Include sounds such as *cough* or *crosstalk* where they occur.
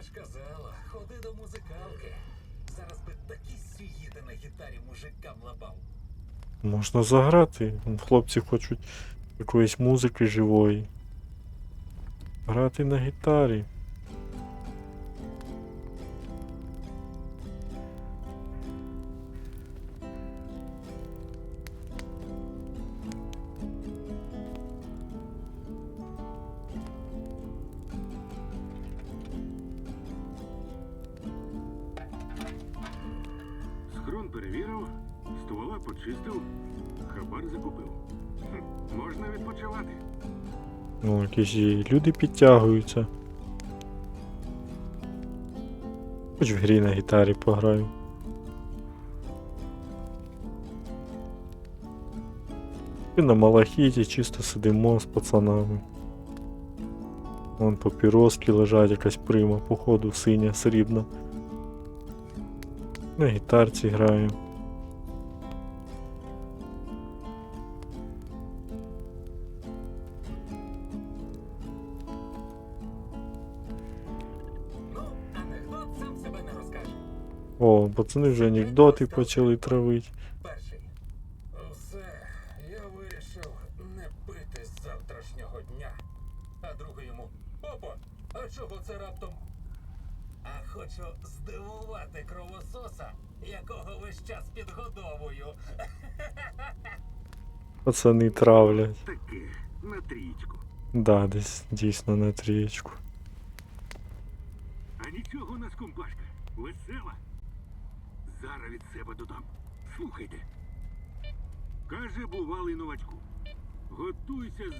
Мама ж казала, ходи до музикалки. Зараз би такі сюїти на гітарі мужикам лабав. Можна заграти. Хлопці хочуть якоїсь музики живої. Грати на гітарі. Схрон перевірив, ствола почистив, хабар закупив. Хм, можна відпочивати. Ну, якісь люди підтягуються. Хоч в грі на гітарі пограю. І на малахіті чисто сидимо з пацанами. Вон папіроски лежать, якась прима, походу, синя, срібна. На гітарці граю. О, пацани вже анекдоти почали травити. Перший. Все, я вирішив не пити з завтрашнього дня. А другий йому. Опа! А чого це раптом? Хочу здивувати кровососа, якого весь час підгодовую. *laughs* Пацани травлять. Таке, на трічку. Да, десь дійсно на трієчку. А нічого у нас компашка. Весела. Зараз від себе додам. Слухайте. Каже бувалий новачку. Готуйся з